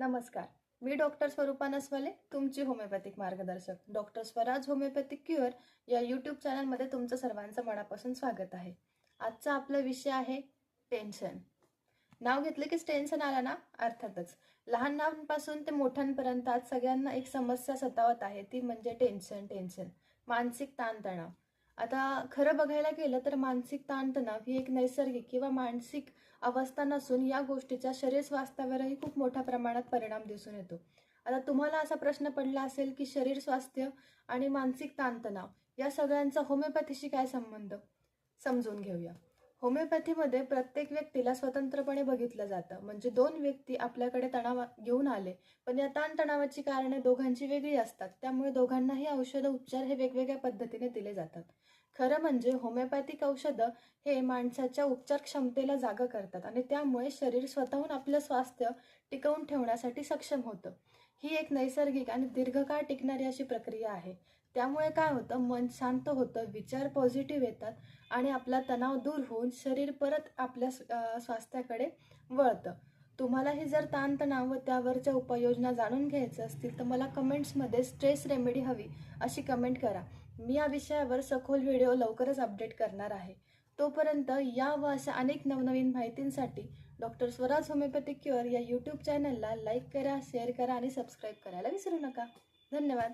नमस्कार. मी डॉक्टर स्वरूपा नसवाले तुमची होमिओपॅथिक मार्गदर्शक. डॉक्टर स्वराज होमिओपॅथिक क्युअर या यूट्यूब चॅनलमध्ये तुमचं सर्वांचं मनापासून स्वागत आहे. आजचा आपला विषय आहे टेन्शन. नाव घेतलं की टेन्शन आला ना? अर्थातच. लहानांपासून ते मोठ्यांपर्यंत आज सगळ्यांना एक समस्या सतावत आहे ती म्हणजे टेन्शन टेन्शन. मानसिक ताणतणाव. आता खरं बघायला गेलं तर मानसिक ताणतणाव ही एक नैसर्गिक किंवा मानसिक अवस्था नसून या गोष्टीचा शरीर स्वास्थ्यावरही खूप मोठ्या प्रमाणात परिणाम दिसून येतो. आता तुम्हाला असा प्रश्न पडला असेल की शरीर स्वास्थ्य आणि मानसिक ताणतणाव या सगळ्यांचा होमिओपॅथीशी काय संबंध? समजून घेऊया. होमिओपॅथीमध्ये प्रत्येक व्यक्तीला स्वतंत्रपणे बघितलं जातं. म्हणजे दोन व्यक्ती आपल्याकडे तणाव घेऊन आले पण या ताणतणावाची कारणे दोघांची वेगळी असतात. त्यामुळे दोघांनाही औषध उपचार हे वेगवेगळ्या पद्धतीने दिले जातात. खरं म्हणजे होमिओपॅथिक औषधं हे माणसाच्या उपचार क्षमतेला जागा करतात आणि त्यामुळे शरीर स्वतःहून आपलं स्वास्थ्य टिकवून ठेवण्यासाठी सक्षम होतं. ही एक नैसर्गिक आणि दीर्घकाळ टिकणारी अशी प्रक्रिया आहे. त्यामुळे काय होतं? मन शांत होतं विचार पॉझिटिव्ह येतात आणि आपला तणाव दूर होऊन शरीर परत आपल्या स्वास्थ्याकडे वळतं. तुम्हालाही जर ताणतणाव व त्यावरच्या उपाययोजना जाणून घ्यायचं असतील तर मला कमेंट्समध्ये स्ट्रेस रेमेडी हवी अशी कमेंट करा. मी या विषयावर सखोल व्हिडिओ लवकरच अपडेट करणार आहे. तोपर्यंत या व अशा अनेक नवनवीन माहितींसाठी डॉक्टर स्वराज होमिओपॅथिक क्युअर या यूट्यूब चॅनलला लाईक करा शेअर करा आणि सबस्क्राईब करायला विसरू नका. धन्यवाद.